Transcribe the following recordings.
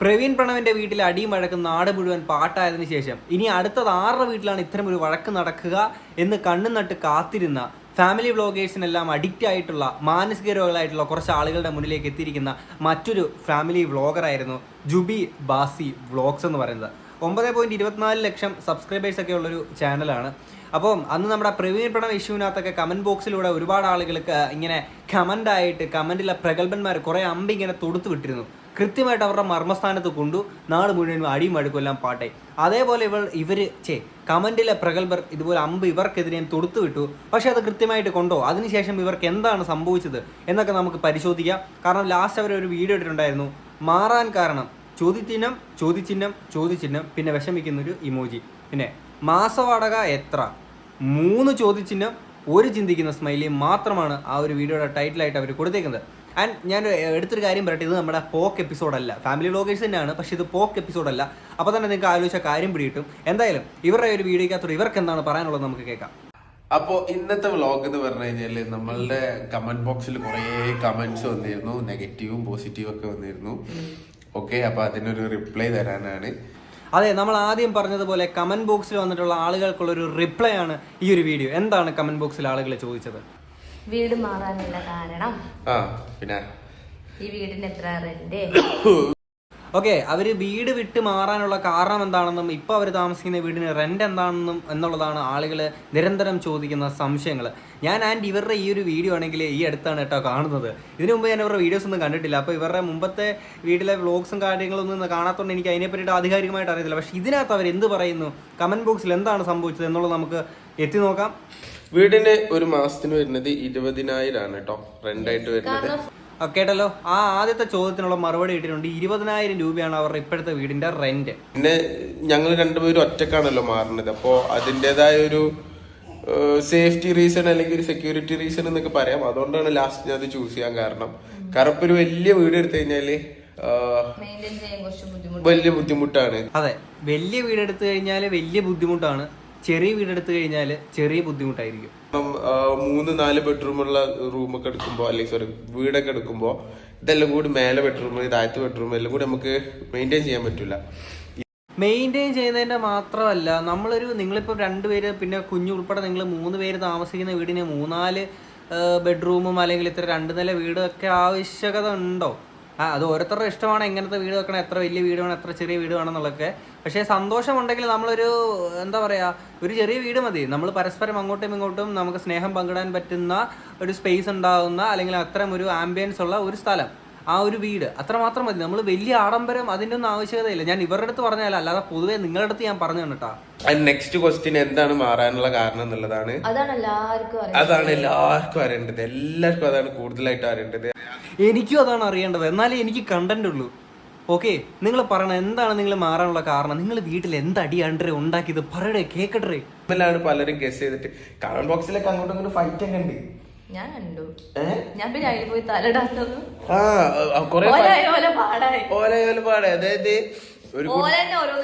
പ്രവീൺ പ്രണവിന്റെ വീട്ടിൽ അടിയും വഴക്കും നാട് മുഴുവൻ പാട്ടായതിനു ശേഷം. ഇനി അടുത്തത് ആരുടെ വീട്ടിലാണ് ഇത്തരം ഒരു വഴക്ക് നടക്കുക എന്ന് കണ്ണു നട്ട് കാത്തിരുന്ന ഫാമിലി വ്ളോഗേഴ്സിനെല്ലാം അഡിക്റ്റ് ആയിട്ടുള്ള മാനസിക രോഗികളായിട്ടുള്ള കുറച്ച് ആളുകളുടെ മുന്നിലേക്ക് എത്തിയിരിക്കുന്ന മറ്റൊരു ഫാമിലി വ്ളോഗറായിരുന്നു ജുബി ബാസി വ്ളോഗ്സ് എന്ന് പറയുന്നത്. ഒമ്പത് പോയിന്റ് ഇരുപത്തിനാല് ലക്ഷം സബ്സ്ക്രൈബേഴ്സ് ഒക്കെ ഉള്ളൊരു ചാനലാണ് അപ്പം അന്ന് നമ്മുടെ പ്രവീൺ പ്രണവ് ഇഷ്യൂവിനകത്തൊക്കെ കമന്റ് ബോക്സിലൂടെ ഒരുപാട് ആളുകൾക്ക് ഇങ്ങനെ കമന്റ് ആയിട്ട് കമന്റിലെ പ്രഗത്ഭന്മാർ കുറേ അമ്പ് ഇങ്ങനെ തൊടുത്തു വിട്ടിരുന്നു. കൃത്യമായിട്ട് അവരുടെ മർമ്മസ്ഥാനത്ത് കൊണ്ടു നാട് മുഴുവൻ അടിയും അടുക്കും പാട്ടായി പാട്ടെ. അതേപോലെ ഇവൾ ഇവർ ചേ കമന്റിലെ പ്രഗത്ഭർ ഇതുപോലെ അമ്പ് ഇവർക്കെതിരെ തൊടുത്തു വിട്ടു. പക്ഷെ അത് കൃത്യമായിട്ട് കൊണ്ടോ? അതിനുശേഷം ഇവർക്ക് എന്താണ് സംഭവിച്ചത് എന്നൊക്കെ നമുക്ക് പരിശോധിക്കാം. കാരണം ലാസ്റ്റ് അവർ ഒരു വീഡിയോ ഇട്ടിട്ടുണ്ടായിരുന്നു. മാറാൻ കാരണം. ചോദ്യചിഹ്നം ചോദ്യചിഹ്നം ചോദ്യചിഹ്നം പിന്നെ വിഷമിക്കുന്നൊരു ഇമോജി പിന്നെ മാസവാടക എത്ര? മൂന്ന് ചോദ്യചിഹ്നം ഒരു ചിന്തിക്കുന്ന സ്മൈലി മാത്രമാണ് ആ ഒരു വീഡിയോയുടെ ടൈറ്റിലായിട്ട് അവർ കൊടുത്തേക്കുന്നത്. ആൻഡ് ഞാൻ എടുത്തൊരു കാര്യം പറയട്ടെ. ഇത് നമ്മുടെ പോക്ക് എപ്പിസോഡല്ല ഫാമിലി വ്ളോഗേഴ്സ് തന്നെയാണ് പക്ഷേ ഇത് പോക്ക് എപ്പിസോഡല്ല അപ്പോൾ തന്നെ നിങ്ങൾക്ക് ആലോചിച്ച കാര്യം പിടിയിട്ടും എന്തായാലും ഇവരുടെ ഒരു വീഡിയോക്കകത്തോട് ഇവർക്ക് എന്താണ് പറയാനുള്ളത് നമുക്ക് കേൾക്കാം. അപ്പോൾ ഇന്നത്തെ വ്ളോഗ് എന്ന് പറഞ്ഞു കഴിഞ്ഞാൽ നമ്മളുടെ കമന്റ് ബോക്സിൽ കുറേ കമന്റ്സ് വന്നിരുന്നു. നെഗറ്റീവും പോസിറ്റീവും ഒക്കെ വന്നിരുന്നു. ഓക്കെ അപ്പോൾ അതിനൊരു റിപ്ലൈ തരാനാണ്. അതെ നമ്മൾ ആദ്യം പറഞ്ഞതുപോലെ കമന്റ് ബോക്സിൽ വന്നിട്ടുള്ള ആളുകൾക്കുള്ള ഒരു റിപ്ലൈ ആണ് ഈ ഒരു വീഡിയോ എന്താണ് കമന്റ് ബോക്സിൽ ആളുകൾ ചോദിച്ചത്? വീട് മാറാനുള്ള കാരണം. ആ പിന്നെ? ഈ വീടിന് എത്ര റെന്റ് ഓക്കെ അവർ വീട് വിട്ട് മാറാനുള്ള കാരണം എന്താണെന്നും ഇപ്പോൾ അവർ താമസിക്കുന്ന വീടിന് റെന്റ് എന്താണെന്നും എന്നുള്ളതാണ് ആളുകൾ നിരന്തരം ചോദിക്കുന്ന സംശയങ്ങൾ ഞാൻ ആൻഡ് ഇവരുടെ ഈ ഒരു വീഡിയോ ആണെങ്കിൽ ഈ അടുത്താണ് കേട്ടോ കാണുന്നത്. ഇതിനു മുമ്പ് ഞാൻ ഇവരുടെ വീഡിയോസ് ഒന്നും കണ്ടിട്ടില്ല. അപ്പോൾ ഇവരുടെ മുമ്പത്തെ വീട്ടിലെ വ്ളോഗ്സും കാര്യങ്ങളും ഒന്നും കാണാത്തതുകൊണ്ട് എനിക്ക് അതിനെ പറ്റിയിട്ട് ആധികാരികമായിട്ട് അറിയത്തില്ല. പക്ഷേ ഇതിനകത്ത് അവർ എന്ത് പറയുന്നു കമന്റ് ബോക്സിൽ എന്താണ് സംഭവിച്ചത് എന്നുള്ളത് നമുക്ക് എത്തി നോക്കാം. വീടിന് ഒരു മാസത്തിന് വരുന്നത് ഇരുപതിനായിരമാണ് കേട്ടോ റെന്റായിട്ട് വരുന്നത്. കേട്ടല്ലോ ആ ആദ്യത്തെ ചോദ്യത്തിനുള്ള മറുപടി കിട്ടിയിട്ടുണ്ട്. ഇരുപതിനായിരം രൂപയാണ് അവരുടെ ഇപ്പോഴത്തെ വീടിന്റെ റെന്റ് പിന്നെ ഞങ്ങൾ രണ്ടുപേരും ഒറ്റക്കാണല്ലോ മാറുന്നത്. അപ്പോ അതിന്റെതായ ഒരു സേഫ്റ്റി റീസൺ അല്ലെങ്കിൽ ഒരു സെക്യൂരിറ്റി റീസൺ എന്നൊക്കെ പറയാം. അതുകൊണ്ടാണ് ലാസ്റ്റ് ഞാൻ അത് ചൂസ് ചെയ്യാൻ കാരണം. കാരണം ഇപ്പൊ ഒരു വലിയ വീട് എടുത്തു കഴിഞ്ഞാൽ ആ, ചെയ്യാൻ കുറച്ച് ബുദ്ധിമുട്ട്. വലിയ ബുദ്ധിമുട്ടാണ്. അതെ വലിയ വീട് എടുത്തു കഴിഞ്ഞാൽ വലിയ ബുദ്ധിമുട്ടാണ്. ചെറിയ വീടെടുത്ത് കഴിഞ്ഞാൽ ചെറിയ ബുദ്ധിമുട്ടായിരിക്കും. ഇപ്പം മൂന്ന് നാല് ബെഡ്റൂമുള്ള റൂമൊക്കെ എടുക്കുമ്പോൾ അല്ലെങ്കിൽ സോറി വീടൊക്കെ എടുക്കുമ്പോൾ ഇതെല്ലാം കൂടി മേലെ ബെഡ്റൂം താഴത്തെ ബെഡ്റൂം എല്ലാം കൂടി നമുക്ക് മെയിന്റെയിൻ ചെയ്യാൻ പറ്റില്ല മെയിന്റെയിൻ ചെയ്യുന്നതിന്റെ മാത്രമല്ല നമ്മളൊരു നിങ്ങളിപ്പോൾ രണ്ട് പേര് പിന്നെ കുഞ്ഞു ഉൾപ്പെടെ നിങ്ങൾ മൂന്ന് പേര് താമസിക്കുന്ന വീടിന് മൂന്നാൽ ബെഡ്റൂമും അല്ലെങ്കിൽ ഇത്ര രണ്ട് നില വീടൊക്കെ ആവശ്യകത ഉണ്ടോ? ആ അത് ഓരോരുത്തരുടെ ഇഷ്ടമാണ് എങ്ങനത്തെ വീട് വെക്കണം എത്ര വലിയ വീട് വേണം എത്ര ചെറിയ വീട് വേണം എന്നുള്ളതൊക്കെ. പക്ഷേ സന്തോഷമുണ്ടെങ്കിൽ നമ്മളൊരു എന്താ പറയുക ഒരു ചെറിയ വീട് മതി. നമ്മൾ പരസ്പരം അങ്ങോട്ടും ഇങ്ങോട്ടും നമുക്ക് സ്നേഹം പങ്കിടാൻ പറ്റുന്ന ഒരു സ്പേസ് ഉണ്ടാകുന്ന അല്ലെങ്കിൽ അത്തരം ഒരു ആംബിയൻസ് ഉള്ള ഒരു സ്ഥലം ആ ഒരു വീട് അത്ര മാത്രം മതി. നമ്മൾ വലിയ ആഡംബരം അതിന്റെ ഒന്നും ആവശ്യകതയില്ല. ഞാൻ ഇവരുടെ അടുത്ത് പറഞ്ഞതല്ല അല്ലാതെ പൊതുവേ നിങ്ങളുടെ അടുത്ത് ഞാൻ പറഞ്ഞു കേട്ടാ നെക്സ്റ്റ് ക്വസ്റ്റ്യൻ എന്താണ് മാറാനുള്ള കാരണം എന്നുള്ളതാണ്? അതാണ് എല്ലാവർക്കും അതാണ് എല്ലാവർക്കും അറിയേണ്ടത്. എല്ലാവർക്കും അതാണ് കൂടുതലായിട്ട് അറിയേണ്ടത്. എനിക്കും അതാണ് അറിയേണ്ടത്. എന്നാലേ എനിക്ക് കണ്ടന്റ് ഉള്ളൂ. ഓക്കെ നിങ്ങൾ പറയണം എന്താണ് നിങ്ങൾ മാറാനുള്ള കാരണം? നിങ്ങൾ വീട്ടിൽ എന്ത് അടിയാണ്ടേ ഉണ്ടാക്കിയത്? പറയടേ കേക്കട്ടെ. എല്ലാവരും പലരും ഗസ് ചെയ്തിട്ട്. കമന്റ് ബോക്സിലേക്ക് അങ്ങോട്ടും ഇങ്ങോട്ടും ഫൈറ്റ് ഒക്കെ ഉണ്ട്. ഞാൻ കണ്ടു. ഞാൻ പിന്നെ അതിൽ പോയി തലടാത്തത് ഓല ഓല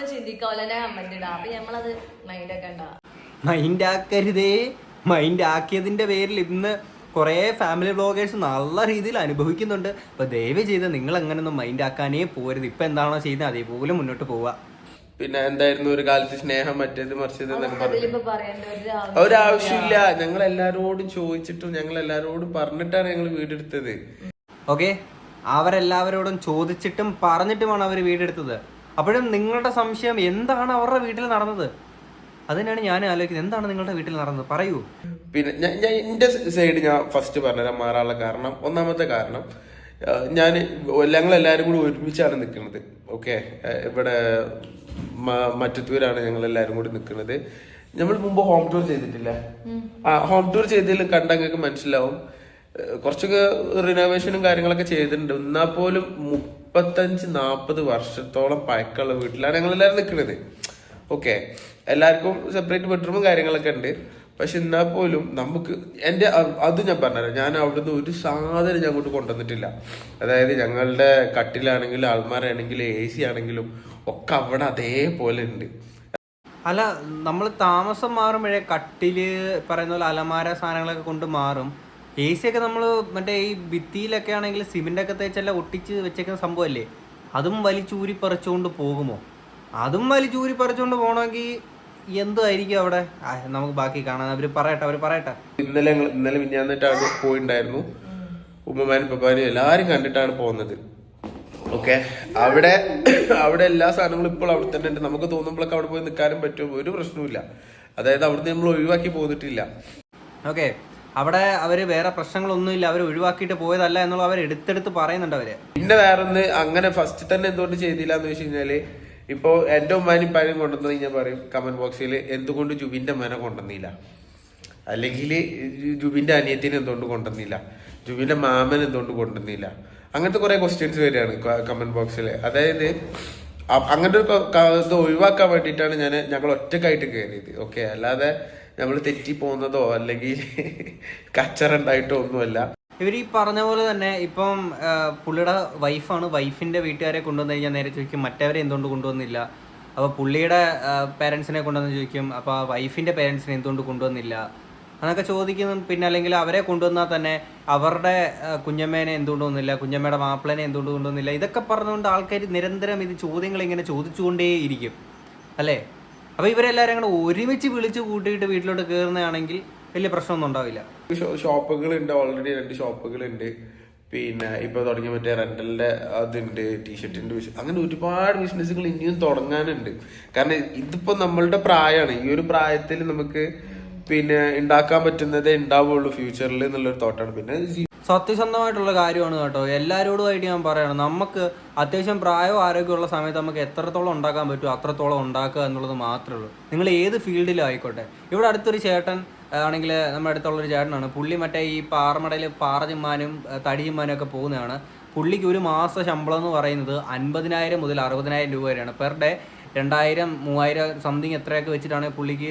തന്നെ കമന്റ് ഇടാം അപ്പൊ നമ്മളത് ഒക്കെ മൈൻഡ് ആക്കരുതേ. മൈൻഡ് ആക്കിയതിന്റെ പേരിൽ ഇന്ന് കുറേ ഫാമിലി വ്ളോഗേഴ്സ് നല്ല രീതിയിൽ അനുഭവിക്കുന്നുണ്ട്. അപ്പോൾ ദയവ് ചെയ്ത് നിങ്ങൾ അങ്ങനെയൊന്നും മൈൻഡ് ആക്കാനേ പോരുത്. ഇപ്പൊ എന്താണോ ചെയ്യുന്നത് അതേപോലെ മുന്നോട്ട് പോവുക പിന്നെ എന്തായിരുന്നു ഒരു കാലത്ത് സ്നേഹം മറ്റേത് മറിച്ചത് എന്നൊക്കെ പറഞ്ഞു ഒരാവശ്യമില്ല ഞങ്ങൾ എല്ലാരോടും ചോദിച്ചിട്ടും ഞങ്ങൾ എല്ലാരോടും പറഞ്ഞിട്ടാണ് ഞങ്ങൾ വീടെടുത്തത്. ഓക്കെ? അവരെല്ലാവരോടും ചോദിച്ചിട്ടും പറഞ്ഞിട്ടുമാണ് അവർ വീടെടുത്തത്. അപ്പോഴും നിങ്ങളുടെ സംശയം എന്താണ് അവരുടെ വീട്ടിൽ നടന്നത്? അതിനാണ് ഞാൻ ആലോചിക്കുന്നത്. എന്താണ് നിങ്ങളുടെ വീട്ടിൽ നടന്നത്? പറയൂ. പിന്നെ ഞാൻ ഞാൻ എന്റെ സൈഡ് ഞാൻ ഫസ്റ്റ് പറഞ്ഞുതരാം മാറാനുള്ള കാരണം ഒന്നാമത്തെ കാരണം ഞാൻ ഞങ്ങൾ എല്ലാവരും കൂടി ഒരുമിച്ചാണ് നിൽക്കുന്നത്. ഓക്കെ ഇവിടെ മറ്റത്തൂരാണ് ഞങ്ങൾ എല്ലാവരും കൂടി നിൽക്കുന്നത്. നമ്മൾ മുമ്പ് ഹോം ടൂർ ചെയ്തിട്ടില്ല? ആ ഹോം ടൂർ ചെയ്തതിൽ കണ്ടങ്ങൾക്ക് മനസ്സിലാവും. കുറച്ചൊക്കെ റിനോവേഷനും കാര്യങ്ങളൊക്കെ ചെയ്തിട്ടുണ്ട്. എന്നാൽ പോലും മുപ്പത്തഞ്ച് നാൽപ്പത് വർഷത്തോളം പഴക്കമുള്ള വീട്ടിലാണ് ഞങ്ങൾ എല്ലാവരും നിൽക്കുന്നത്. ഓക്കെ എല്ലാവർക്കും സെപ്പറേറ്റ് ബെഡ്റൂമും കാര്യങ്ങളൊക്കെ ഉണ്ട്. പക്ഷെ എന്നാൽ പോലും നമുക്ക് എന്റെ അത് ഞാൻ പറഞ്ഞുതരാം. ഞാൻ അവിടുന്ന് ഒരു സാധനം ഞാൻ അങ്ങോട്ട് കൊണ്ടുവന്നിട്ടില്ല. അതായത് ഞങ്ങളുടെ കട്ടിലാണെങ്കിലും ആൾമാരാണെങ്കിലും എ സി ആണെങ്കിലും ഒക്കെ അവിടെ അതേപോലെ ഉണ്ട്. അല്ല നമ്മൾ താമസം മാറുമ്പോഴേ കട്ടിൽ പറയുന്ന പോലെ അലമാര സാധനങ്ങളൊക്കെ കൊണ്ട് മാറും. എ സി ഒക്കെ നമ്മൾ മറ്റേ ഈ ഭിത്തിയിലൊക്കെ ആണെങ്കിൽ സിമെന്റ് ഒക്കെ തേച്ചെല്ലാം ഒട്ടിച്ച് വെച്ചേക്കുന്ന സംഭവമല്ലേ അതും വലിച്ചൂരി പറിച്ചുകൊണ്ട് പോകുമോ? അതും വലിച്ചൂരി പറിച്ചുകൊണ്ട് പോകണമെങ്കിൽ എന്തായിരിക്കും അവിടെ? നമുക്ക് ബാക്കി കാണാൻ അവർ പറയട്ടെ അവർ പറയട്ടെ. ഇന്നലെ ഇന്നലെ മിഞ്ഞാന്നിട്ടാണ് പോയിണ്ടായിരുന്നു. ഉമ്മമാരും പപ്പാരും എല്ലാരും കണ്ടിട്ടാണ് പോകുന്നത്. ഓക്കെ? അവിടെ അവിടെ എല്ലാ സാധനങ്ങളും ഇപ്പോൾ അവിടെ തന്നെ ഉണ്ട്. നമുക്ക് തോന്നുമ്പോഴൊക്കെ അവിടെ പോയി നിൽക്കാനും പറ്റും. ഒരു പ്രശ്നവുമില്ല. അതായത് അവിടുന്ന് നമ്മൾ ഒഴിവാക്കി പോന്നിട്ടില്ല. ഓക്കെ. അവിടെ അവർ വേറെ പ്രശ്നങ്ങളൊന്നുമില്ല. അവർ ഒഴിവാക്കിയിട്ട് പോയതല്ല എന്നുള്ള അവർ എടുത്തെടുത്ത് പറയുന്നുണ്ട് അവർ. പിന്നെ വേറെ ഒന്ന് അങ്ങനെ ഫസ്റ്റ് തന്നെ എന്തുകൊണ്ട് ചെയ്തില്ല എന്ന് വെച്ച് കഴിഞ്ഞാൽ ഇപ്പൊ എന്റെ ഉമ്മാനും പാനും കൊണ്ടുവന്നത് ഞാൻ പറയും കമന്റ് ബോക്സിൽ എന്തുകൊണ്ട് ജുബിന്റെ മന കൊണ്ടുവന്നില്ല? അല്ലെങ്കിൽ ജുബിന്റെ അനിയത്തിനെ എന്തുകൊണ്ട് കൊണ്ടുവന്നില്ല? ജുബിന്റെ മാമൻ എന്തുകൊണ്ട് കൊണ്ടുവന്നില്ല? അങ്ങനത്തെ കുറെ ക്വസ്റ്റ്യൻസ് വരികയാണ് കമന്റ് ബോക്സിൽ അതായത് അങ്ങനത്തെ ഒരു ഇത് ഒഴിവാക്കാൻ വേണ്ടിയിട്ടാണ് ഞാൻ ഞങ്ങൾ ഒറ്റക്കായിട്ട് കയറിയത് ഓക്കെ അല്ലാതെ നമ്മൾ തെറ്റി പോകുന്നതോ അല്ലെങ്കിൽ കച്ചറുണ്ടായിട്ടോ ഒന്നുമല്ല. ഇവർ ഈ പറഞ്ഞ പോലെ തന്നെ ഇപ്പം പുള്ളിയുടെ വൈഫാണ് വൈഫിന്റെ വീട്ടുകാരെ കൊണ്ടുവന്നു കഴിഞ്ഞാൽ നേരെ ചോദിക്കും മറ്റവരെ എന്തുകൊണ്ട് കൊണ്ടുവന്നില്ല? അപ്പോൾ പുള്ളിയുടെ പേരൻസിനെ കൊണ്ടുവന്ന് ചോദിക്കും അപ്പോൾ വൈഫിന്റെ പേരൻസിനെ എന്തുകൊണ്ട് കൊണ്ടുവന്നില്ല? അതൊക്കെ ചോദിക്കുന്നു പിന്നെ അല്ലെങ്കിൽ അവരെ കൊണ്ടുവന്നാൽ തന്നെ അവരുടെ കുഞ്ഞമ്മേനെ എന്തുകൊണ്ട് വന്നില്ല കുഞ്ഞമ്മയുടെ മാപ്പിളനെ എന്തുകൊണ്ട് കൊണ്ടുവന്നില്ല? ഇതൊക്കെ പറഞ്ഞുകൊണ്ട് ആൾക്കാർ നിരന്തരം ഇത് ചോദ്യങ്ങൾ ഇങ്ങനെ ചോദിച്ചുകൊണ്ടേയിരിക്കും അല്ലേ? അപ്പോൾ ഇവരെല്ലാവരും കൂടെ ഒരുമിച്ച് വിളിച്ച് കൂട്ടിയിട്ട് വീട്ടിലോട്ട് കയറുന്നതാണെങ്കിൽ വലിയ പ്രശ്നമൊന്നും ഉണ്ടാവില്ല. ഷോപ്പുകൾ ഉണ്ട് ഓൾറെഡി രണ്ട് ഷോപ്പുകൾ ഉണ്ട് പിന്നെ ഇപ്പൊ തുടങ്ങിയ മറ്റേ റെന്റലിന്റെ അതുണ്ട് ടീഷർട്ടിന്റെ അങ്ങനെ ഒരുപാട് ബിസിനസ്സുകൾ ഇനിയും തുടങ്ങാനുണ്ട്. കാരണം ഇതിപ്പോ നമ്മളുടെ പ്രായമാണ് ഈ ഒരു പ്രായത്തിൽ നമുക്ക് പിന്നെ ഉണ്ടാക്കാൻ പറ്റുന്നതേ ഉണ്ടാവുള്ളൂ ഫ്യൂച്ചറിൽ എന്നുള്ളൊരു തോട്ടാണ്. പിന്നെ സത്യസന്ധമായിട്ടുള്ള കാര്യമാണ് കേട്ടോ. എല്ലാവരോടുമായിട്ട് ഞാൻ പറയണം നമുക്ക് അത്യാവശ്യം പ്രായവും ആരോഗ്യമുള്ള സമയത്ത് നമുക്ക് എത്രത്തോളം ഉണ്ടാക്കാൻ പറ്റുമോ അത്രത്തോളം ഉണ്ടാക്കുക എന്നുള്ളത് മാത്രമേ ഉള്ളൂ. നിങ്ങൾ ഏത് ഫീൽഡിലും ആയിക്കോട്ടെ. ഇവിടെ അടുത്തൊരു ചേട്ടൻ ആണെങ്കിൽ നമ്മുടെ അടുത്തുള്ളൊരു ചേട്ടനാണ്. പുള്ളി മറ്റേ ഈ പാറമടയിൽ പാറ ചിമ്മാനും ഏഹ് തടി ചിമ്മാനും ഒക്കെ പോകുന്നതാണ്. പുള്ളിക്ക് ഒരു മാസ ശമ്പളം എന്ന് പറയുന്നത് അൻപതിനായിരം മുതൽ അറുപതിനായിരം രൂപ വരെയാണ്. പെർ ഡേ രണ്ടായിരം മൂവായിരം സംതിങ് എത്രയൊക്കെ വെച്ചിട്ടാണ് പുള്ളിക്ക്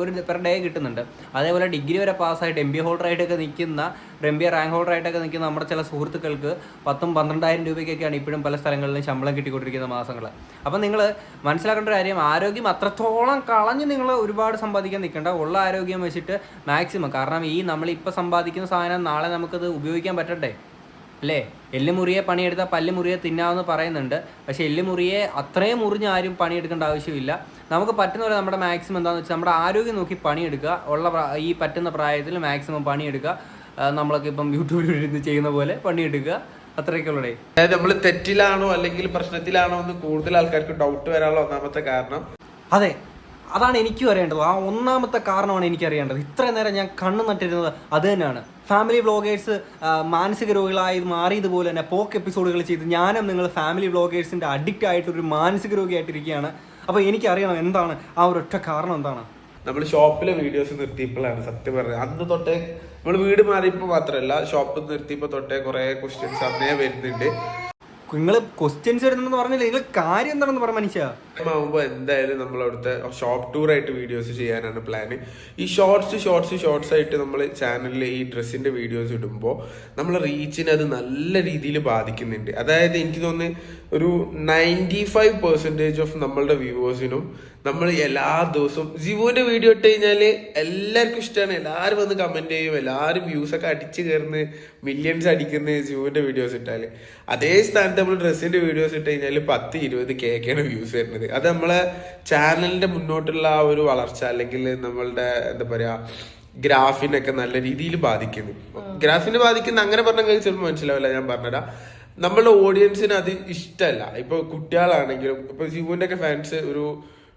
ഒരു പെർ ഡേ കിട്ടുന്നുണ്ട്. അതേപോലെ ഡിഗ്രി വരെ പാസ്സായിട്ട് എം ബി ഹോൾഡറായിട്ടൊക്കെ നിൽക്കുന്ന എം ബി റാങ്ക് ഹോൾഡറായിട്ടൊക്കെ നിൽക്കുന്ന നമ്മുടെ ചില സുഹൃത്തുക്കൾക്ക് പത്തും പന്ത്രണ്ടായിരം രൂപയ്ക്കൊക്കെയാണ് ഇപ്പോഴും പല സ്ഥലങ്ങളിലും ശമ്പളം കിട്ടിക്കൊണ്ടിരിക്കുന്ന മാസങ്ങൾ. അപ്പം നിങ്ങൾ മനസ്സിലാക്കേണ്ട ഒരു കാര്യം ആരോഗ്യം അത്രത്തോളം കളഞ്ഞ് നിങ്ങൾ ഒരുപാട് സമ്പാദിക്കാൻ നിൽക്കേണ്ട ഉള്ള ആരോഗ്യം വെച്ചിട്ട് മാക്സിമം കാരണം ഈ നമ്മൾ ഇപ്പോൾ സമ്പാദിക്കുന്ന സാധനം നാളെ നമുക്കത് ഉപയോഗിക്കാൻ പറ്റട്ടെ അല്ലേ? എല്ല് മുറിയെ പണിയെടുത്താൽ പല്ല് മുറിയെ തിന്നാമെന്ന് പറയുന്നുണ്ട്. പക്ഷേ എല്ല് മുറിയെ അത്രയും മുറിഞ്ഞ് ആരും പണിയെടുക്കേണ്ട ആവശ്യമില്ല. നമുക്ക് പറ്റുന്ന പോലെ നമ്മുടെ മാക്സിമം എന്താണെന്ന് വെച്ചാൽ നമ്മുടെ ആരോഗ്യം നോക്കി പണിയെടുക്കുക. ഉള്ള ഈ പറ്റുന്ന പ്രായത്തിൽ മാക്സിമം പണിയെടുക്കുക. നമ്മളൊക്കെ ഇപ്പം യൂട്യൂബിൽ ഇരുന്ന് ചെയ്യുന്ന പോലെ പണിയെടുക്കുക. അത്രയൊക്കെ ഉള്ളടേ അതായത് നമ്മൾ തെറ്റിലാണോ അല്ലെങ്കിൽ പ്രശ്നത്തിലാണോ എന്ന് കൂടുതൽ ആൾക്കാർക്ക് ഡൗട്ട് വരാനുള്ള ഒന്നാമത്തെ കാരണം. അതെ. അതാണ് എനിക്കും അറിയേണ്ടത്. ആ ഒന്നാമത്തെ കാരണമാണ് എനിക്ക് അറിയേണ്ടത് ഇത്ര നേരം ഞാൻ കണ്ണു നട്ടിരുന്നത് അത് തന്നെയാണ്. ഫാമിലി വ്ളോഗേഴ്സ് മാനസിക രോഗികളായി മാറിയതുപോലെ തന്നെ പോക്ക് എപ്പിസോഡുകൾ ചെയ്ത് ഞാനും നിങ്ങൾ ഫാമിലി വ്ളോഗേഴ്സിന്റെ അഡിക്റ്റ് ആയിട്ടൊരു മാനസിക രോഗിയായിട്ടിരിക്കുകയാണ്. അപ്പോൾ എനിക്കറിയണം എന്താണ് ആ ഒരു ഒരൊറ്റ കാരണം എന്താണ്. നമ്മൾ ഷോപ്പിലെ വീഡിയോസ് നിർത്തിയപ്പോഴാണ് സത്യം പറഞ്ഞത്. അന്ന് തൊട്ടേ നമ്മൾ വീട് മാറിയപ്പോൾ മാത്രമല്ല ഷോപ്പ് നിർത്തിയപ്പോൾ തൊട്ടേ കുറേ ക്വസ്റ്റ്യൻസ് അന്നേ വരുന്നുണ്ട്. നിങ്ങൾ ക്വസ്റ്റ്യൻസ് വരുന്നെന്ന് പറഞ്ഞില്ല. നിങ്ങൾ കാര്യം എന്താണെന്ന് പറഞ്ഞ മനുഷ്യ. ആകുമ്പോൾ എന്തായാലും നമ്മൾ അവിടുത്തെ ഷോപ്പ് ടൂർ ആയിട്ട് വീഡിയോസ് ചെയ്യാനാണ് പ്ലാൻ ഈ ഷോർട്സ് ഷോർട്സ് ഷോർട്സ് ആയിട്ട് നമ്മൾ ചാനലിൽ ഈ ഡ്രസ്സിന്റെ വീഡിയോസ് ഇടുമ്പോൾ നമ്മളെ റീച്ചിനെ അത് നല്ല രീതിയിൽ ബാധിക്കുന്നുണ്ട്. അതായത് എനിക്ക് തോന്നുന്നു ഒരു നയന്റി ഫൈവ് പെർസെന്റേജ് ഓഫ് നമ്മളുടെ വ്യൂവേഴ്സിനും നമ്മൾ എല്ലാ ദിവസവും ജിവുവിന്റെ വീഡിയോ ഇട്ട് കഴിഞ്ഞാൽ എല്ലാവർക്കും ഇഷ്ടമാണ് എല്ലാവരും വന്ന് കമന്റ് ചെയ്യും. എല്ലാവരും വ്യൂസ് ഒക്കെ അടിച്ച് കയറുന്ന മില്യൺസ് അടിക്കുന്ന ജിവുവിന്റെ വീഡിയോസ് ഇട്ടാൽ അതേ സ്ഥാനത്ത് നമ്മൾ ഡ്രസ്സിന്റെ വീഡിയോസ് ഇട്ട് കഴിഞ്ഞാൽ പത്ത് ഇരുപത് കേക്കാണ് വ്യൂസ് വരുന്നത്. അത് നമ്മളെ ചാനലിന്റെ മുന്നോട്ടുള്ള ആ ഒരു വളർച്ച അല്ലെങ്കിൽ നമ്മളുടെ എന്താ പറയാ ഗ്രാഫിനൊക്കെ നല്ല രീതിയിൽ ബാധിക്കുന്നു. ഗ്രാഫിനെ ബാധിക്കുന്ന അങ്ങനെ പറഞ്ഞാൽ ചിലപ്പോൾ മനസ്സിലാവില്ല ഞാൻ പറഞ്ഞുതരാം. നമ്മളുടെ ഓഡിയൻസിന് അത് ഇഷ്ടമല്ല. ഇപ്പൊ കുട്ടികളാണെങ്കിലും ഇപ്പൊ ജിവുവിന്റെ ഒക്കെ ഫാൻസ് ഒരു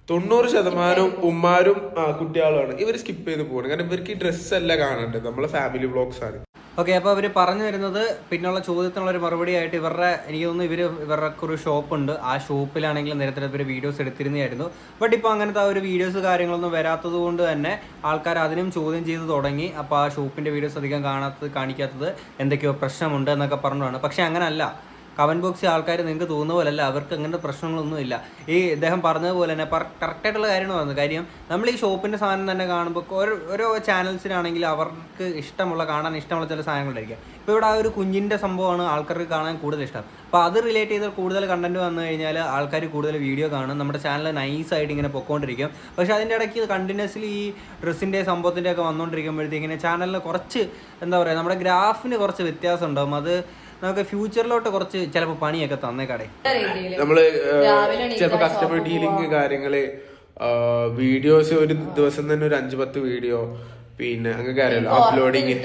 തൊണ്ണൂറ് ശതമാനം ഉമ്മാരും ആ, കുട്ടികളുമാണ്. ഇവർ സ്കിപ്പ് ചെയ്ത് പോകണം കാരണം ഇവർക്ക് ഈ ഡ്രസ്സ് അല്ല കാണേണ്ടത്. നമ്മളെ ഫാമിലി വ്ളോഗ്സ് ആണ്. ഓക്കെ അപ്പോൾ അവർ പറഞ്ഞു വരുന്നത് പിന്നുള്ള ചോദ്യത്തിനുള്ള ഒരു മറുപടി ആയിട്ട് ഇവരുടെ എനിക്ക് തോന്നുന്നു ഇവർ ഇവർക്ക് ഒരു ഷോപ്പുണ്ട്. ആ ഷോപ്പിലാണെങ്കിൽ നിരത്തിൽ ഇവർ വീഡിയോസ് എടുത്തിരുന്നതായിരുന്നു. ബട്ട് ഇപ്പോൾ അങ്ങനത്തെ ആ ഒരു വീഡിയോസ് കാര്യങ്ങളൊന്നും വരാത്തത് കൊണ്ട് തന്നെ ആൾക്കാർ അതിനും ചോദ്യം ചെയ്ത് തുടങ്ങി. അപ്പോൾ ആ ഷോപ്പിന്റെ വീഡിയോസ് അധികം കാണാത്തത് കാണിക്കാത്തത് എന്തൊക്കെയോ പ്രശ്നമുണ്ട് എന്നൊക്കെ പറഞ്ഞതാണ്. പക്ഷേ അങ്ങനല്ല. കമന്റ് ബോക്സിൽ ആൾക്കാർ നിങ്ങൾക്ക് തോന്നുന്ന പോലല്ല അവർക്ക് അങ്ങനത്തെ പ്രശ്നങ്ങളൊന്നുമില്ല ഈ ഇദ്ദേഹം പറഞ്ഞതുപോലെ തന്നെ കറക്റ്റായിട്ടുള്ള കാര്യമാണ് പറഞ്ഞത്. കാര്യം നമ്മൾ ഈ ഷോപ്പിന്റെ സാധനം തന്നെ കാണുമ്പോൾ ഓരോ ഓരോ ചാനൽസിനാണെങ്കിൽ അവർക്ക് ഇഷ്ടമുള്ള കാണാൻ ഇഷ്ടമുള്ള ചില സാധനങ്ങളുണ്ടായിരിക്കും. ഇപ്പോൾ ഇവിടെ ആ ഒരു കുഞ്ഞിന്റെ സംഭവമാണ് ആൾക്കാർക്ക് കാണാൻ കൂടുതൽ ഇഷ്ടം. അപ്പോൾ അത് റിലേറ്റ് ചെയ്ത് കൂടുതൽ കണ്ടന്റ് വന്നു കഴിഞ്ഞാൽ ആൾക്കാർ കൂടുതൽ വീഡിയോ കാണും. നമ്മുടെ ചാനൽ നൈസായിട്ട് ഇങ്ങനെ പൊക്കോണ്ടിരിക്കും. പക്ഷേ അതിന്റെ ഇടയ്ക്ക് കണ്ടിന്യൂസ്ലി ഈ ഡ്രസ്സിന്റെ സംഭവത്തിന്റെ ഒക്കെ വന്നുകൊണ്ടിരിക്കുമ്പോഴത്തേക്കിന് ചാനലിന് കുറച്ച് എന്താ പറയുക നമ്മുടെ ഗ്രാഫിന് കുറച്ച് വ്യത്യാസം ഉണ്ടാവും അത് നമുക്ക് ഫ്യൂച്ചറിലോട്ട് കുറച്ച് ചിലപ്പോൾ പണിയൊക്കെ തന്നേക്കാടെ. നമ്മൾ ചിലപ്പോ കസ്റ്റമർ ഡീലിംഗ്. കാര്യങ്ങൾ വീഡിയോസ് ഒരു ദിവസം തന്നെ ഒരു അഞ്ചു പത്ത് വീഡിയോ പിന്നെ അങ്ങനെ അറിയാലോ അപ്ലോഡിങ്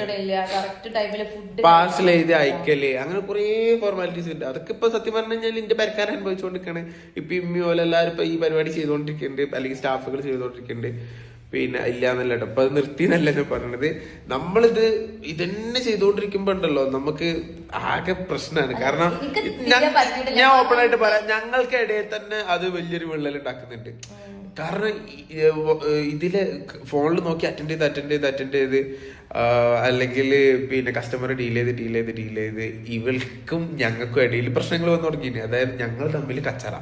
കറക്റ്റ് ടൈമിൽ ഫുഡ് പാർസൽ എഴുതി അയക്കൽ അങ്ങനെ കുറേ ഫോർമാലിറ്റീസ് ഉണ്ട്. അതൊക്കെ ഇപ്പൊ സത്യം പറഞ്ഞു കഴിഞ്ഞാൽ എന്റെ പരിക്കാരൻ അനുഭവിച്ചുകൊണ്ടിരിക്കണേ ഇപ്പൊ ഇമ്മി പോലെ എല്ലാവരും ഇപ്പൊ ഈ പരിപാടി ചെയ്തുകൊണ്ടിരിക്കുന്നുണ്ട് അല്ലെങ്കിൽ സ്റ്റാഫുകൾ ചെയ്തുകൊണ്ടിരിക്കുന്നുണ്ട് പിന്നെ ഇല്ല എന്നല്ല കേട്ടോ. അപ്പൊ അത് നിർത്തി എന്നല്ല ഞാൻ പറഞ്ഞത്. നമ്മളിത് ഇതന്നെ ചെയ്തുകൊണ്ടിരിക്കുമ്പോ ഉണ്ടല്ലോ നമുക്ക് ആകെ പ്രശ്നമാണ് കാരണം ഞാൻ- ഓപ്പൺ ആയിട്ട് പറയാം. ഞങ്ങൾക്ക് ഇടയിൽ തന്നെ അത് വലിയൊരു വിള്ളൽ ഉണ്ടാക്കുന്നുണ്ട്. കാരണം ഇതിൽ ഫോണിൽ നോക്കി അറ്റൻഡ് ചെയ്ത് അറ്റൻഡ് ചെയ്ത് അറ്റൻഡ് ചെയ്ത് അല്ലെങ്കിൽ പിന്നെ കസ്റ്റമർ ഡീൽ ചെയ്ത് ഡീൽ ചെയ്ത് ഡീൽ ചെയ്ത് ഇവൾക്കും ഞങ്ങൾക്കും ഇടയിൽ പ്രശ്നങ്ങൾ വന്നു തുടങ്ങിയിട്ടുണ്ട്. അതായത് ഞങ്ങൾ തമ്മിൽ കച്ചറ.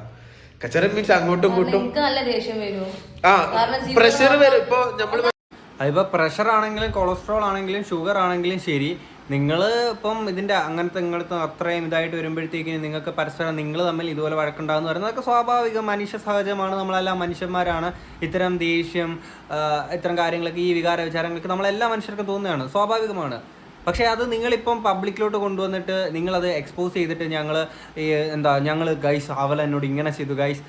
കച്ചറ മീൻസ് അങ്ങോട്ടും ഇങ്ങോട്ടും നിങ്ങൾക്ക് നല്ല ദേഷ്യം വരും. ആ കാരണം ജീവിതം പ്രഷർ വരും. ഇപ്പൊ നമ്മൾ അതിപ്പോൾ പ്രഷർ ആണെങ്കിലും കൊളസ്ട്രോൾ ആണെങ്കിലും ഷുഗർ ആണെങ്കിലും ശരി. നിങ്ങൾ ഇപ്പം ഇതിന്റെ അങ്ങനത്തെ ഇങ്ങനത്തെ അത്രയും ഇതായിട്ട് വരുമ്പോഴത്തേക്കും നിങ്ങൾക്ക് പരസ്പരം നിങ്ങൾ തമ്മിൽ ഇതുപോലെ വഴക്കുണ്ടാകുന്ന പറയുന്നത് അതൊക്കെ സ്വാഭാവിക. മനുഷ്യ സഹജമാണ്. നമ്മളെല്ലാം മനുഷ്യന്മാരാണ്. ഇത്തരം ദേഷ്യം ആ, ഇത്തരം കാര്യങ്ങളൊക്കെ ഈ വികാര വിചാരങ്ങളൊക്കെ നമ്മളെല്ലാ മനുഷ്യർക്കും തോന്നുകയാണ് സ്വാഭാവികമാണ്. പക്ഷേ അത് നിങ്ങളിപ്പം പബ്ലിക്കിലോട്ട് കൊണ്ടുവന്നിട്ട് നിങ്ങളത് എക്സ്പോസ് ചെയ്തിട്ട് ഞങ്ങൾ എന്താ ഞങ്ങൾ ഗൈസ് അവൽ എന്നോട് ഇങ്ങനെ ചെയ്തു ഗൈസ്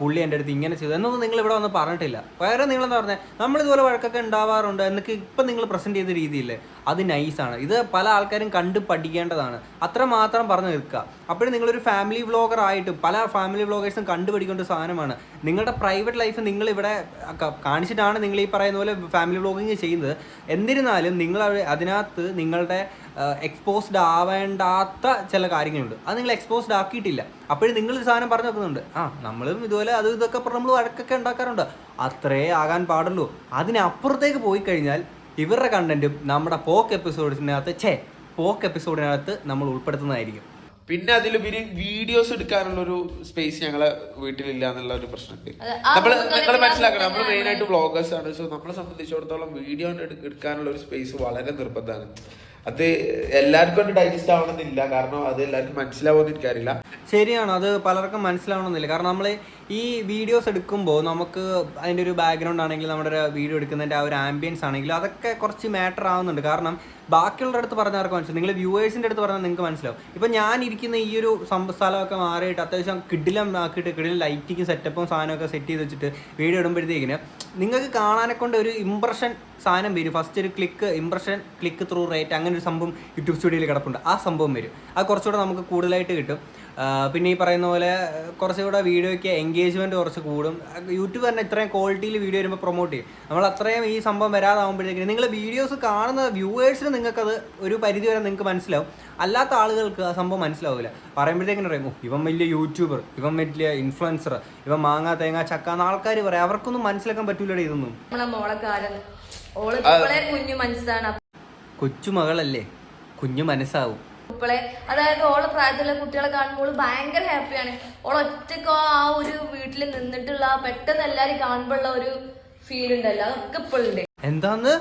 പുള്ളി എന്റെ അടുത്ത് ഇങ്ങനെ ചെയ്തു എന്നൊന്നും നിങ്ങൾ ഇവിടെ വന്ന് പറഞ്ഞിട്ടില്ല. പകരം നിങ്ങൾ എന്താ പറഞ്ഞത് നമ്മളിതുപോലെ വഴക്കൊക്കെ ഉണ്ടാവാറുണ്ട് എന്നൊക്കെ ഇപ്പം നിങ്ങൾ പ്രസന്റ് ചെയ്ത രീതിയില്ലേ? അത് നൈസാണ് ഇത് പല ആൾക്കാരും കണ്ട് പഠിക്കേണ്ടതാണ്. അത്ര മാത്രം പറഞ്ഞു നിൽക്കുക. അപ്പോഴും നിങ്ങളൊരു ഫാമിലി വ്ളോഗർ ആയിട്ട് പല ഫാമിലി വ്ളോഗേഴ്സും കണ്ടുപിടിക്കേണ്ട സാധനമാണ്. നിങ്ങളുടെ പ്രൈവറ്റ് ലൈഫ് നിങ്ങൾ ഇവിടെ കാണിച്ചിട്ടാണ് നിങ്ങൾ ഈ പറയുന്ന പോലെ ഫാമിലി വ്ളോഗിങ് ചെയ്യുന്നത്. എന്നിരുന്നാലും നിങ്ങൾ അതിനകത്ത് നിങ്ങളുടെ എക്സ്പോസ്ഡ് ആവേണ്ടാത്ത ചില കാര്യങ്ങളുണ്ട്. അത് നിങ്ങൾ എക്സ്പോസ്ഡ് ആക്കിയിട്ടില്ല. അപ്പോഴും നിങ്ങൾ ഒരു സാധനം പറഞ്ഞു വെക്കുന്നുണ്ട്. ആ നമ്മളും ഇതുപോലെ അത് ഇതൊക്കെ നമ്മൾ വഴക്കൊക്കെ ഉണ്ടാക്കാറുണ്ട്. അത്രേ ആകാൻ പാടുള്ളൂ. അതിനപ്പുറത്തേക്ക് പോയി കഴിഞ്ഞാൽ ഇവരുടെ കണ്ടന്റും നമ്മുടെ പോക്ക് എപ്പിസോഡ്സിനകത്ത് ഛേ പോക്ക് എപ്പിസോഡിനകത്ത് നമ്മൾ ഉൾപ്പെടുത്തുന്നതായിരിക്കും. പിന്നെ അതിലുപരി വീഡിയോസ് എടുക്കാനുള്ള ഒരു സ്പേസ് ഞങ്ങളെ വീട്ടിലില്ല എന്നുള്ള ഒരു പ്രശ്നമുണ്ട് നമ്മൾ നിങ്ങൾ നിങ്ങൾ മനസ്സിലാക്കണം നമ്മൾ മെയിൻ ആയിട്ട് വ്ളോഗേഴ്സ് ആണ്. സോ നമ്മളെ സംബന്ധിച്ചിടത്തോളം വീഡിയോ എടുക്കാനുള്ള ഒരു സ്പേസ് വളരെ നിർബന്ധമാണ്. അത് എല്ലാവർക്കും ഒരു ഡൈജസ്റ്റ് ആവണമെന്നില്ല. കാരണം അത് എല്ലാവർക്കും മനസ്സിലാവുമെന്ന് എനിക്കറിയില്ല. ശരിയാണ്. അത് പലർക്കും മനസ്സിലാവണമെന്നില്ല. കാരണം നമ്മൾ ഈ വീഡിയോസ് എടുക്കുമ്പോൾ നമുക്ക് അതിന്റെ ഒരു ബാക്ക്ഗ്രൗണ്ട് ആണെങ്കിലും നമ്മുടെ ഒരു വീഡിയോ എടുക്കുന്നതിന്റെ ആ ഒരു ആംബിയൻസ് ആണെങ്കിലും അതൊക്കെ കുറച്ച് മാറ്റർ ആവുന്നുണ്ട്. കാരണം ബാക്കിയുള്ളവരുടെ അടുത്ത് പറഞ്ഞ ആർക്കും മനസ്സിലാവും. നിങ്ങൾ വ്യൂവേഴ്സിന്റെ അടുത്ത് പറഞ്ഞാൽ നിങ്ങൾക്ക് മനസ്സിലാവും. ഇപ്പം ഞാൻ ഇരിക്കുന്ന ഈ ഒരു സ്ഥലമൊക്കെ മാറിയിട്ട് അത്യാവശ്യം കിഡിലം ആക്കിയിട്ട് കിഡിലും ലൈറ്റിങ് സെറ്റപ്പും സാധനമൊക്കെ സെറ്റ് ചെയ്ത് വെച്ചിട്ട് വീഡിയോ ഇടുമ്പോഴത്തേക്കിന് നിങ്ങൾക്ക് കാണാനെ കൊണ്ട് ഒരു ഇമ്പ്രഷൻ സാധനം വരും. ഫസ്റ്റ് ഒരു click impression click through rate അങ്ങനെ ഒരു സംഭവം യൂട്യൂബ് സ്റ്റുഡിയോയിൽ കിടപ്പുണ്ട്. ആ സംഭവം വരും. അത് കുറച്ചുകൂടെ നമുക്ക് കൂടുതലായിട്ട് കിട്ടും. പിന്നെ ഈ പറയുന്ന പോലെ കുറച്ചുകൂടെ വീഡിയോയ്ക്ക് എൻഗേജ്മെന്റ് കുറച്ച് കൂടും. യൂട്യൂബ് തന്നെ ഇത്രയും ക്വാളിറ്റിയിൽ വീഡിയോ വരുമ്പോൾ പ്രൊമോട്ട് ചെയ്യും. നമ്മൾ അത്രയും ഈ സംഭവം വരാതാവുമ്പോഴത്തേക്കും നിങ്ങൾ വീഡിയോസ് കാണുന്ന വ്യൂവേഴ്സിന് നിങ്ങൾക്കത് ഒരു പരിധി വരെ നിങ്ങൾക്ക് മനസ്സിലാവും. അല്ലാത്ത ആളുകൾക്ക് ആ സംഭവം മനസ്സിലാവില്ല പറയുമ്പോഴത്തേക്കും പറയും "ഓ, ഇവൻ വലിയ യൂട്യൂബർ ഇവൻ വലിയ ഇൻഫ്ലുവൻസർ ഇവൻ മാങ്ങ തേങ്ങ ചക്ക എന്ന ആൾക്കാർ പറയും. അവർക്കൊന്നും മനസ്സിലാക്കാൻ പറ്റൂലേ ഇതൊന്നും. മനസ്സാണ്. കൊച്ചുമകളല്ലേ കുഞ്ഞു മനസ്സാവും. ഇപ്പോളെ അതായത് ഓളെ പ്രായത്തിലുള്ള കുട്ടികളെ കാണുമ്പോൾ ഭയങ്കര ഹാപ്പിയാണ്. ഓൾ ഒറ്റയ്ക്ക് ആ ഒരു വീട്ടിൽ നിന്നിട്ടുള്ള പെട്ടെന്ന് എല്ലാരും കാണുമ്പോഴുള്ള ഒരു ഫീൽ ഉണ്ടല്ലോ. അതൊക്കെ ഇപ്പോഴുണ്ട് എന്താന്ന്?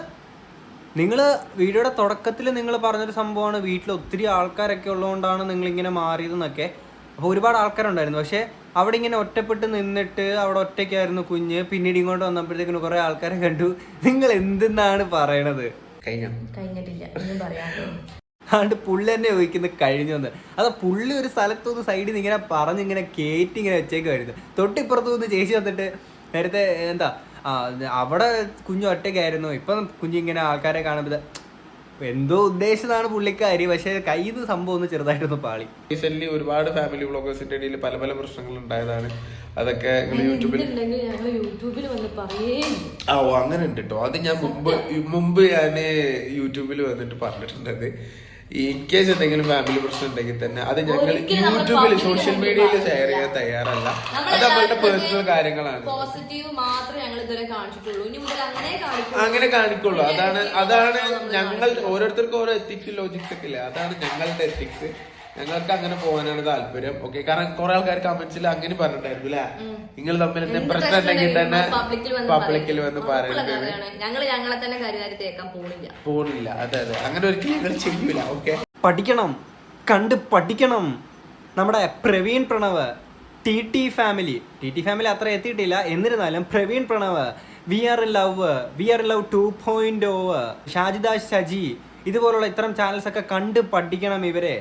നിങ്ങൾ വീഡിയോയുടെ തുടക്കത്തിൽ നിങ്ങൾ പറഞ്ഞൊരു സംഭവമാണ് വീട്ടിൽ ഒത്തിരി ആൾക്കാരൊക്കെ ഉള്ളതുകൊണ്ടാണ് നിങ്ങൾ ഇങ്ങനെ മാറിയതെന്നൊക്കെ. അപ്പോൾ ഒരുപാട് ആൾക്കാരുണ്ടായിരുന്നു. പക്ഷേ അവിടെ ഇങ്ങനെ ഒറ്റപ്പെട്ട് നിന്നിട്ട് അവിടെ ഒറ്റയ്ക്കായിരുന്നു കുഞ്ഞ്. പിന്നീട് ഇങ്ങോട്ട് വന്നപ്പോഴത്തേക്കിന് കുറേ ആൾക്കാരെ കണ്ടു. നിങ്ങൾ എന്തെന്നാണ് പറയണത്? കഴിഞ്ഞു? കഴിഞ്ഞിട്ടില്ല. ഒന്നും അതുകൊണ്ട് പുള്ളി തന്നെ ചോദിക്കുന്നത് കഴിഞ്ഞു എന്ന് അത് പുള്ളി ഒരു സ്ഥലത്തുനിന്ന് സൈഡിൽ നിന്ന് ഇങ്ങനെ പറഞ്ഞിങ്ങനെ കയറ്റി ഇങ്ങനെ വെച്ചേക്കുമായിരുന്നു തൊട്ടിപ്പുറത്തു നിന്ന് ചേച്ചി വന്നിട്ട് നേരത്തെ എന്താ ആ അവിടെ കുഞ്ഞു ഒറ്റയ്ക്കായിരുന്നു. ഇപ്പം കുഞ്ഞിങ്ങനെ ആൾക്കാരെ കാണുമ്പോൾ എന്തോ ഉദ്ദേശിച്ചതാണ് പുള്ളിക്കാരി പക്ഷേ കയ്യിൽ നിന്ന് സംഭവം ഒന്ന് ചെറുതായിട്ടൊന്ന് പാളി. റീസെന്റ് ഒരുപാട് ഫാമിലി വ്ളോഗേഴ്സിന്റെ ഇടയിൽ പല പല പ്രശ്നങ്ങൾ ഉണ്ടായതാണ്. അതൊക്കെ യൂട്യൂബിൽ ആ ഓ അങ്ങനെ ഉണ്ട് കേട്ടോ അത് ഞാൻ മുമ്പ് മുമ്പ് ഞാൻ യൂട്യൂബിൽ വന്നിട്ട് പറഞ്ഞിട്ടുണ്ടത്. ഇൻ കേസ് എന്തെങ്കിലും ഫാമിലി പ്രശ്നം ഉണ്ടെങ്കിൽ തന്നെ അത് ഞങ്ങൾ യൂട്യൂബിൽ സോഷ്യൽ മീഡിയയിൽ ഷെയർ ചെയ്യാൻ തയ്യാറല്ല. അത് അവരുടെ പേഴ്സണൽ കാര്യങ്ങളാണ്. പോസിറ്റീവ് മാത്രമേ ഞങ്ങൾ ഇതുവരെ കാണിച്ചിട്ടുള്ളൂ. ഇനി മുതൽ അങ്ങനെ അങ്ങനെ കാണിക്കുള്ളൂ. അതാണ് അതാണ് ഞങ്ങൾ ഓരോരുത്തർക്കും ഓരോ എത്തിക്സ് ലോജിക്സ് ഒക്കെ ഇല്ലേ? അതാണ് ഞങ്ങളുടെ എത്തിക്സ് ഞങ്ങൾക്ക് അങ്ങനെ പോകാനാണ് താല്പര്യം. ഓക്കെ കാരണം കുറെ ആൾക്കാർ കമന്റ്സിൽ അങ്ങനെ പറഞ്ഞിട്ടുണ്ടായിരുന്നു അല്ലേ നിങ്ങൾ തമ്മിൽ എന്തെങ്കിലും പ്രശ്നം ഉണ്ടെങ്കിൽ തന്നെ പബ്ലിക്കിൽ വന്ന് പറയുന്നത് ഞങ്ങൾ ഞങ്ങളെ തന്നെ കരുതാരി തേക്കാൻ പോണില്ല. പോണില്ല. അതെ അതെ. അങ്ങനെ ഒരിക്കലും ഞങ്ങൾ ചെയ്യൂല. ഓക്കെ പഠിക്കണം. കണ്ട് പഠിക്കണം. നമ്മുടെ Praveen Pranav T T family. T T family അത്ര എത്തിയിട്ടില്ല. എന്നിരുന്നാലും Praveen Pranav we are a love we are a love two point o Shajida Shaji ഇതുപോലുള്ള ഇത്തരം ചാനൽസ് ഒക്കെ കണ്ട് പഠിക്കണം ഇവരെ.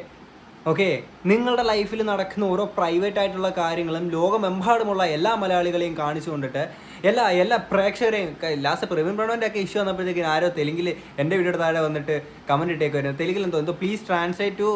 ഓക്കെ നിങ്ങളുടെ ലൈഫിൽ നടക്കുന്ന ഓരോ പ്രൈവറ്റ് ആയിട്ടുള്ള കാര്യങ്ങളും ലോകമെമ്പാടുമുള്ള എല്ലാ മലയാളികളെയും കാണിച്ചു കൊണ്ടിട്ട് എല്ലാ എല്ലാ പ്രേക്ഷകരെയും ലാസ്റ്റ് പ്രവീൺ പ്രണവിന്റെ ഒക്കെ ഇഷ്യൂ വന്നപ്പോഴത്തേക്കും ആരോ തെലുങ്കിൽ എന്റെ വീഡിയോ താഴെ വന്നിട്ട് കമന്റ് ഇട്ടേക്കുമായിരുന്നു തെലുങ്കിൽ എന്തോ എന്തോ പ്ലീസ് ട്രാൻസ്ലേറ്റ് ടു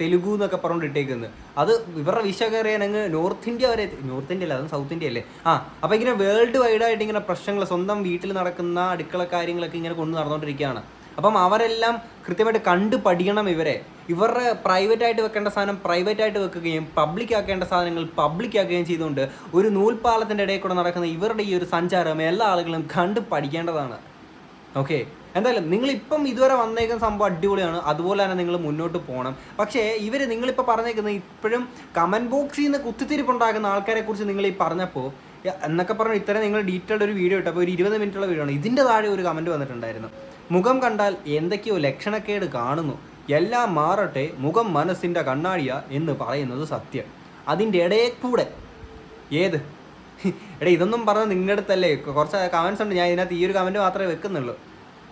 തെലുഗു എന്നൊക്കെ പറഞ്ഞുകൊണ്ട് ഇട്ടേക്കുന്നത് അത് ഇവരുടെ വിശകറിയാൻ അങ്ങ് നോർത്ത് ഇന്ത്യ വരെ നോർത്ത് ഇന്ത്യ അല്ല അതും സൗത്ത് ഇന്ത്യ അല്ലേ? ആ അപ്പോൾ ഇങ്ങനെ വേൾഡ് വൈഡ് ആയിട്ട് ഇങ്ങനെ പ്രശ്നങ്ങൾ സ്വന്തം വീട്ടിൽ നടക്കുന്ന അടുക്കള കാര്യങ്ങളൊക്കെ ഇങ്ങനെ കൊണ്ട് നടന്നുകൊണ്ടിരിക്കുകയാണ് അപ്പം അവരെല്ലാം കൃത്യമായിട്ട് കണ്ടു പഠിക്കണം ഇവരെ. ഇവരുടെ പ്രൈവറ്റ് ആയിട്ട് വെക്കേണ്ട സാധനം പ്രൈവറ്റ് ആയിട്ട് വെക്കുകയും പബ്ലിക് ആക്കേണ്ട സാധനങ്ങൾ പബ്ലിക് ആക്കുകയും ചെയ്തുകൊണ്ട് ഒരു നൂൽപ്പാലത്തിന്റെ ഇടയിൽ കൂടെ നടക്കുന്ന ഇവരുടെ ഈ ഒരു സഞ്ചാരം എല്ലാ ആളുകളും കണ്ട് പഠിക്കേണ്ടതാണ്. ഓക്കെ എന്തായാലും നിങ്ങളിപ്പം ഇതുവരെ വന്നേക്കുന്ന സംഭവം അടിപൊളിയാണ്. അതുപോലെ തന്നെ നിങ്ങൾ മുന്നോട്ട് പോകണം. പക്ഷേ ഇവർ നിങ്ങളിപ്പോൾ പറഞ്ഞേക്കുന്ന ഇപ്പോഴും കമന്റ് ബോക്സിൽ നിന്ന് കുത്തിത്തിരിപ്പുണ്ടാക്കുന്ന ആൾക്കാരെ കുറിച്ച് നിങ്ങൾ ഈ പറഞ്ഞപ്പോൾ എന്നൊക്കെ പറഞ്ഞു ഇത്രയും നിങ്ങൾ ഡീറ്റെയിൽഡ് ഒരു വീഡിയോ ഇട്ടപ്പോൾ ഒരു ഇരുപത് മിനിറ്റുള്ള വീഡിയോ ആണ്. ഇതിന്റെ താഴെ ഒരു കമന്റ് വന്നിട്ടുണ്ടായിരുന്നു. മുഖം കണ്ടാൽ എന്തൊക്കെയോ ലക്ഷണക്കേട് കാണുന്നു. എല്ലാം മാറട്ടെ മുഖം മനസ്സിന്റെ കണ്ണാടിയ എന്ന് പറയുന്നത് സത്യം. അതിന്റെ ഇടയെ കൂടെ. ഏത്? എടാ ഇതൊന്നും പറഞ്ഞ നിങ്ങളുടെ അടുത്തല്ലേ? കുറച്ച് കമൻസ് ഉണ്ട്. ഞാൻ ഇതിനകത്ത് ഈ ഒരു കമന്റ് മാത്രമേ വെക്കുന്നുള്ളൂ.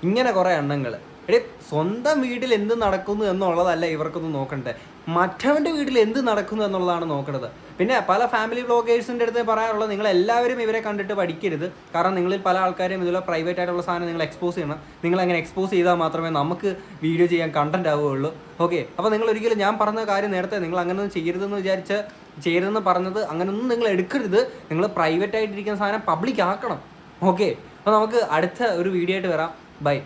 ഇങ്ങനെ കുറേ എണ്ണങ്ങൾ എടേ സ്വന്തം വീട്ടിൽ എന്ത് നടക്കുന്നു എന്നുള്ളതല്ല ഇവർക്കൊന്നും നോക്കണ്ടേ. മറ്റവന്റെ വീട്ടിൽ എന്ത് നടക്കുന്നു എന്നുള്ളതാണ് നോക്കേണ്ടത് പിന്നെ പല ഫാമിലി വ്ളോഗേഴ്സിന്റെ അടുത്ത് പറയാനുള്ളത് നിങ്ങൾ എല്ലാവരും ഇവരെ കണ്ടിട്ട് പഠിക്കരുത്. കാരണം നിങ്ങളിൽ പല ആൾക്കാരും ഇതുപോലെ പ്രൈവറ്റ് ആയിട്ടുള്ള സാധനം നിങ്ങൾ എക്സ്പോസ് ചെയ്യണം. നിങ്ങൾ അങ്ങനെ എക്സ്പോസ് ചെയ്താൽ മാത്രമേ നമുക്ക് വീഡിയോ ചെയ്യാൻ കണ്ടന്റ് ആവുകയുള്ളൂ. ഓക്കെ അപ്പോൾ നിങ്ങൾ ഒരിക്കലും ഞാൻ പറഞ്ഞ കാര്യം നേരത്തെ നിങ്ങൾ അങ്ങനെയൊന്നും ചെയ്യരുതെന്ന് വിചാരിച്ച് ചെയ്യരുതെന്ന് പറഞ്ഞത് അങ്ങനെയൊന്നും നിങ്ങൾ എടുക്കരുത്. നിങ്ങൾ പ്രൈവറ്റ് ആയിട്ടിരിക്കുന്ന സാധനം പബ്ലിക് ആക്കണം. ഓക്കെ അപ്പോൾ നമുക്ക് അടുത്ത ഒരു വീഡിയോ ആയിട്ട് വരാം. ബൈ